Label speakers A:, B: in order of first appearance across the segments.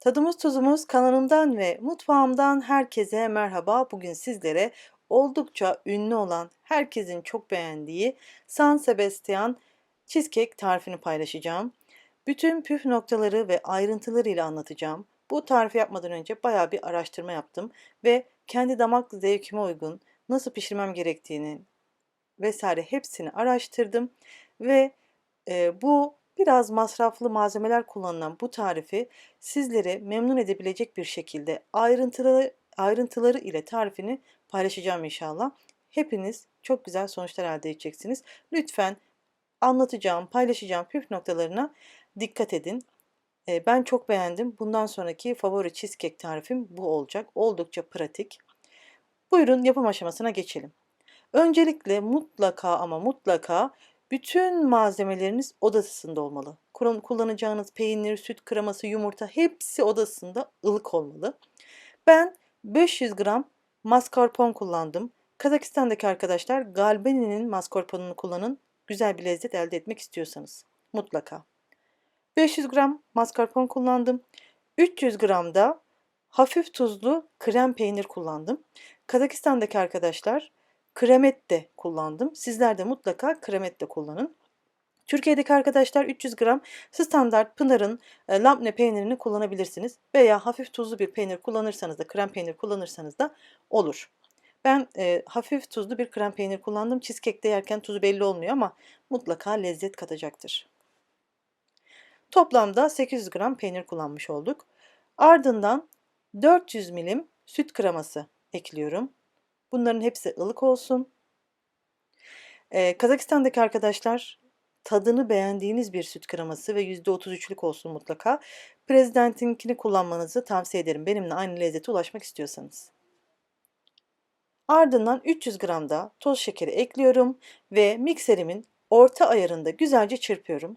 A: Tadımız Tuzumuz kanalımdan ve mutfağımdan herkese merhaba. Bugün sizlere oldukça ünlü olan, herkesin çok beğendiği San Sebastian cheesecake tarifini paylaşacağım. Bütün püf noktaları ve ayrıntılarıyla anlatacağım. Bu tarifi yapmadan önce bayağı bir araştırma yaptım ve kendi damak zevkime uygun nasıl pişirmem gerektiğini vesaire hepsini araştırdım ve e, bu biraz masraflı malzemeler kullanılan bu tarifi sizlere memnun edebilecek bir şekilde ayrıntıları ayrıntıları ile tarifini paylaşacağım inşallah. Hepiniz çok güzel sonuçlar elde edeceksiniz. Lütfen anlatacağım, paylaşacağım püf noktalarına dikkat edin. E, Ben çok beğendim. Bundan sonraki favori cheesecake tarifim bu olacak. Oldukça pratik. Buyurun yapım aşamasına geçelim. Öncelikle mutlaka ama mutlaka bütün malzemeleriniz odasında olmalı. Kullanacağınız peynir, süt kreması, yumurta hepsi odasında ılık olmalı. Ben 500 gram mascarpone kullandım. Kazakistan'daki arkadaşlar Galbeni'nin mascarpone'unu kullanın. Güzel bir lezzet elde etmek istiyorsanız. Mutlaka. 500 gram mascarpone kullandım. 300 gram da hafif tuzlu krem peynir kullandım. Kazakistan'daki arkadaşlar kremet de kullandım. Sizler de mutlaka kremet de kullanın. Türkiye'deki arkadaşlar 300 gram standart Pınar'ın e, labne peynirini kullanabilirsiniz. Veya hafif tuzlu bir peynir kullanırsanız da krem peynir kullanırsanız da olur. Ben e, hafif tuzlu bir krem peynir kullandım. Cheesecake'de yerken tuzu belli olmuyor ama mutlaka lezzet katacaktır. Toplamda 800 gram peynir kullanmış olduk. Ardından 400 milim süt kreması ekliyorum. Bunların hepsi ılık olsun. Ee, Kazakistan'daki arkadaşlar tadını beğendiğiniz bir süt kreması ve %33'lük olsun mutlaka. Prezidentinkini kullanmanızı tavsiye ederim. Benimle aynı lezzete ulaşmak istiyorsanız. Ardından 300 gram da toz şekeri ekliyorum ve mikserimin orta ayarında güzelce çırpıyorum.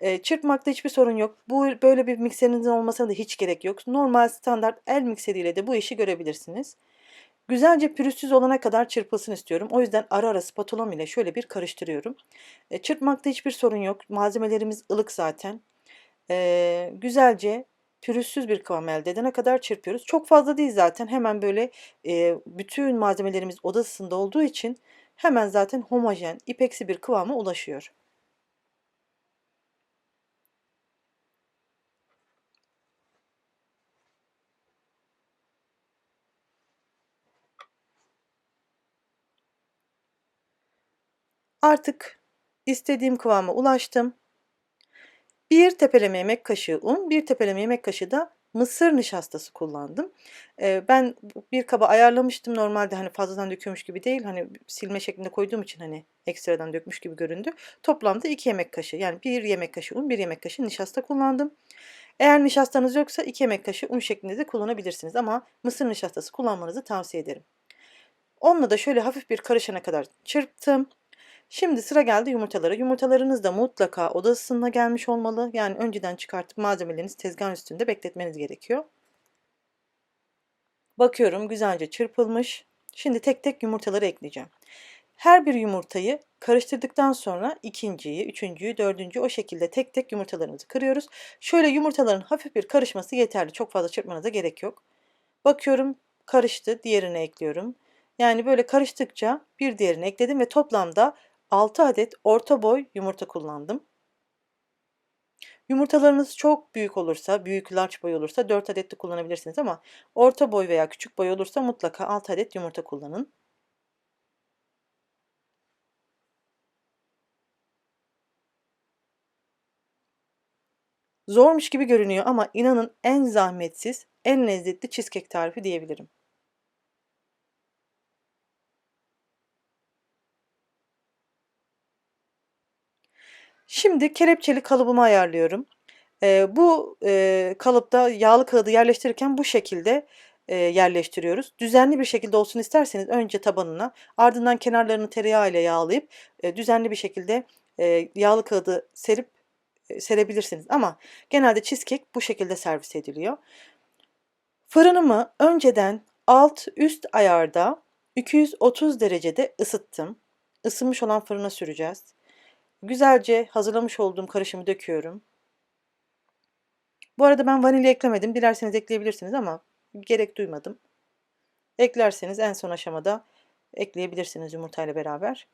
A: E, çırpmakta hiçbir sorun yok. Bu böyle bir mikserinizin olmasına da hiç gerek yok. Normal standart el mikseriyle de bu işi görebilirsiniz. Güzelce pürüzsüz olana kadar çırpılsın istiyorum. O yüzden ara ara spatulam ile şöyle bir karıştırıyorum. E, çırpmakta hiçbir sorun yok. Malzemelerimiz ılık zaten. E, güzelce pürüzsüz bir kıvam elde edene kadar çırpıyoruz. Çok fazla değil zaten. Hemen böyle e, bütün malzemelerimiz odasında olduğu için hemen zaten homojen, ipeksi bir kıvama ulaşıyor. Artık istediğim kıvama ulaştım. Bir tepeleme yemek kaşığı un, bir tepeleme yemek kaşığı da mısır nişastası kullandım. Ee, ben bir kaba ayarlamıştım. Normalde hani fazladan döküyormuş gibi değil. Hani silme şeklinde koyduğum için hani ekstradan dökmüş gibi göründü. Toplamda 2 yemek kaşığı yani bir yemek kaşığı un, bir yemek kaşığı nişasta kullandım. Eğer nişastanız yoksa 2 yemek kaşığı un şeklinde de kullanabilirsiniz. Ama mısır nişastası kullanmanızı tavsiye ederim. Onunla da şöyle hafif bir karışana kadar çırptım. Şimdi sıra geldi yumurtalara. Yumurtalarınız da mutlaka oda ısısına gelmiş olmalı. Yani önceden çıkartıp malzemelerinizi tezgahın üstünde bekletmeniz gerekiyor. Bakıyorum güzelce çırpılmış. Şimdi tek tek yumurtaları ekleyeceğim. Her bir yumurtayı karıştırdıktan sonra ikinciyi, üçüncüyü, dördüncüyü o şekilde tek tek yumurtalarımızı kırıyoruz. Şöyle yumurtaların hafif bir karışması yeterli. Çok fazla çırpmanıza gerek yok. Bakıyorum karıştı. Diğerini ekliyorum. Yani böyle karıştıkça bir diğerini ekledim ve toplamda 6 adet orta boy yumurta kullandım. Yumurtalarınız çok büyük olursa, büyük large boy olursa 4 adet de kullanabilirsiniz ama orta boy veya küçük boy olursa mutlaka 6 adet yumurta kullanın. Zormuş gibi görünüyor ama inanın en zahmetsiz, en lezzetli cheesecake tarifi diyebilirim. Şimdi kelepçeli kalıbımı ayarlıyorum. Eee, bu, eee, kalıpta yağlı kağıdı yerleştirirken bu şekilde, eee, yerleştiriyoruz. Düzenli bir şekilde olsun isterseniz önce tabanına, ardından kenarlarını tereyağı ile yağlayıp, eee, düzenli bir şekilde, eee, yağlı kağıdı serip, eee, serebilirsiniz ama genelde cheesecake bu şekilde servis ediliyor. Fırınımı önceden alt üst ayarda 230 derecede ısıttım. Isınmış olan fırına süreceğiz. Güzelce hazırlamış olduğum karışımı döküyorum. Bu arada ben vanilya eklemedim. Dilerseniz ekleyebilirsiniz ama gerek duymadım. Eklerseniz en son aşamada ekleyebilirsiniz yumurtayla beraber.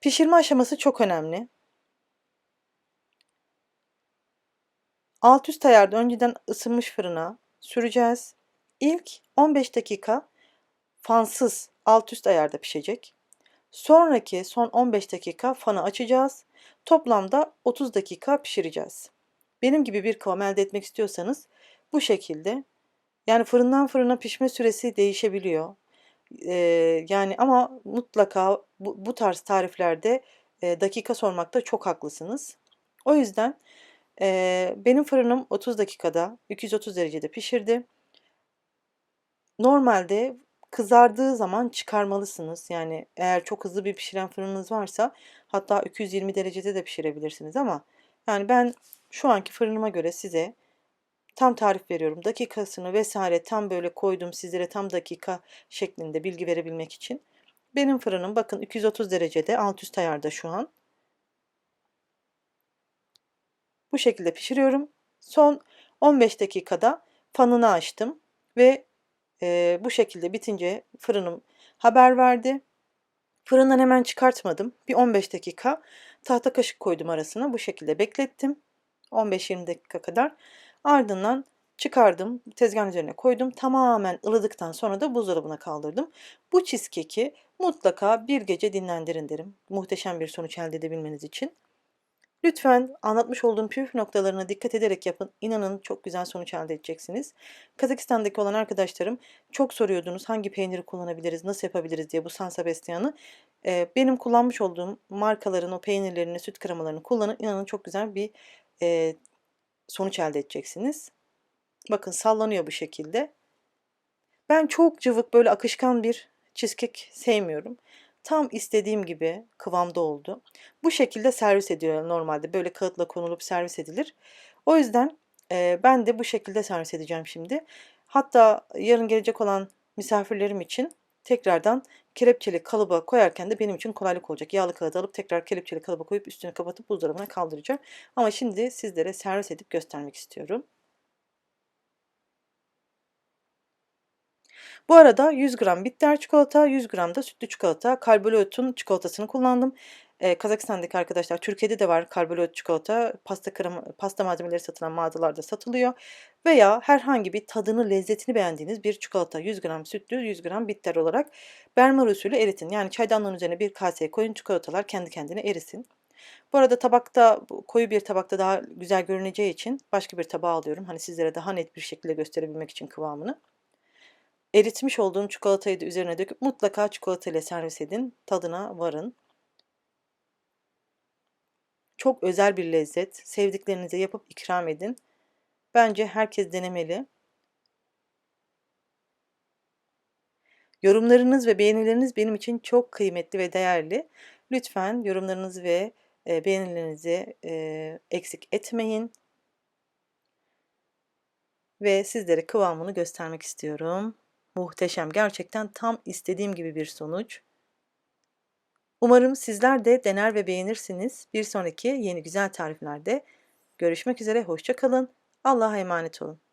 A: Pişirme aşaması çok önemli. Alt üst ayarda önceden ısınmış fırına süreceğiz. İlk 15 dakika fansız alt üst ayarda pişecek. Sonraki son 15 dakika fanı açacağız. Toplamda 30 dakika pişireceğiz. Benim gibi bir kıvam elde etmek istiyorsanız bu şekilde yani fırından fırına pişme süresi değişebiliyor. Ee, yani ama mutlaka bu, bu tarz tariflerde e, dakika sormakta çok haklısınız. O yüzden e, benim fırınım 30 dakikada 230 derecede pişirdi. Normalde kızardığı zaman çıkarmalısınız. Yani eğer çok hızlı bir pişiren fırınınız varsa hatta 220 derecede de pişirebilirsiniz ama yani ben şu anki fırınıma göre size tam tarif veriyorum. Dakikasını vesaire tam böyle koydum sizlere tam dakika şeklinde bilgi verebilmek için. Benim fırınım bakın 230 derecede alt üst ayarda şu an. Bu şekilde pişiriyorum. Son 15 dakikada fanını açtım ve e, bu şekilde bitince fırınım haber verdi. Fırından hemen çıkartmadım. Bir 15 dakika tahta kaşık koydum arasına. Bu şekilde beklettim. 15-20 dakika kadar. Ardından çıkardım. Tezgahın üzerine koydum. Tamamen ılıdıktan sonra da buzdolabına kaldırdım. Bu cheesecake'i mutlaka bir gece dinlendirin derim. Muhteşem bir sonuç elde edebilmeniz için. Lütfen anlatmış olduğum püf noktalarına dikkat ederek yapın. İnanın çok güzel sonuç elde edeceksiniz. Kazakistan'daki olan arkadaşlarım çok soruyordunuz hangi peyniri kullanabiliriz, nasıl yapabiliriz diye bu San Sebastian'ı. Ee, benim kullanmış olduğum markaların o peynirlerini, süt kremalarını kullanın. İnanın çok güzel bir e, sonuç elde edeceksiniz. Bakın sallanıyor bu şekilde. Ben çok cıvık böyle akışkan bir cheesecake sevmiyorum. Tam istediğim gibi kıvamda oldu. Bu şekilde servis ediyor normalde. Böyle kağıtla konulup servis edilir. O yüzden e, ben de bu şekilde servis edeceğim şimdi. Hatta yarın gelecek olan misafirlerim için tekrardan kelepçeli kalıba koyarken de benim için kolaylık olacak. Yağlı kağıdı alıp tekrar kelepçeli kalıba koyup üstünü kapatıp buzdolabına kaldıracağım. Ama şimdi sizlere servis edip göstermek istiyorum. Bu arada 100 gram bitter çikolata, 100 gram da sütlü çikolata, karbonhidratın çikolatasını kullandım. Ee, Kazakistan'daki arkadaşlar Türkiye'de de var karbonhidrat çikolata. Pasta krema, pasta malzemeleri satılan mağazalarda satılıyor. Veya herhangi bir tadını, lezzetini beğendiğiniz bir çikolata 100 gram sütlü, 100 gram bitter olarak bermer usulü eritin. Yani çaydanlığın üzerine bir kaseye koyun çikolatalar kendi kendine erisin. Bu arada tabakta koyu bir tabakta daha güzel görüneceği için başka bir tabağa alıyorum. Hani sizlere daha net bir şekilde gösterebilmek için kıvamını. Eritmiş olduğum çikolatayı da üzerine döküp mutlaka çikolata ile servis edin. Tadına varın. Çok özel bir lezzet. Sevdiklerinize yapıp ikram edin. Bence herkes denemeli. Yorumlarınız ve beğenileriniz benim için çok kıymetli ve değerli. Lütfen yorumlarınızı ve e, beğenilerinizi e, eksik etmeyin. Ve sizlere kıvamını göstermek istiyorum. Muhteşem. Gerçekten tam istediğim gibi bir sonuç. Umarım sizler de dener ve beğenirsiniz. Bir sonraki yeni güzel tariflerde görüşmek üzere. Hoşça kalın. Allah'a emanet olun.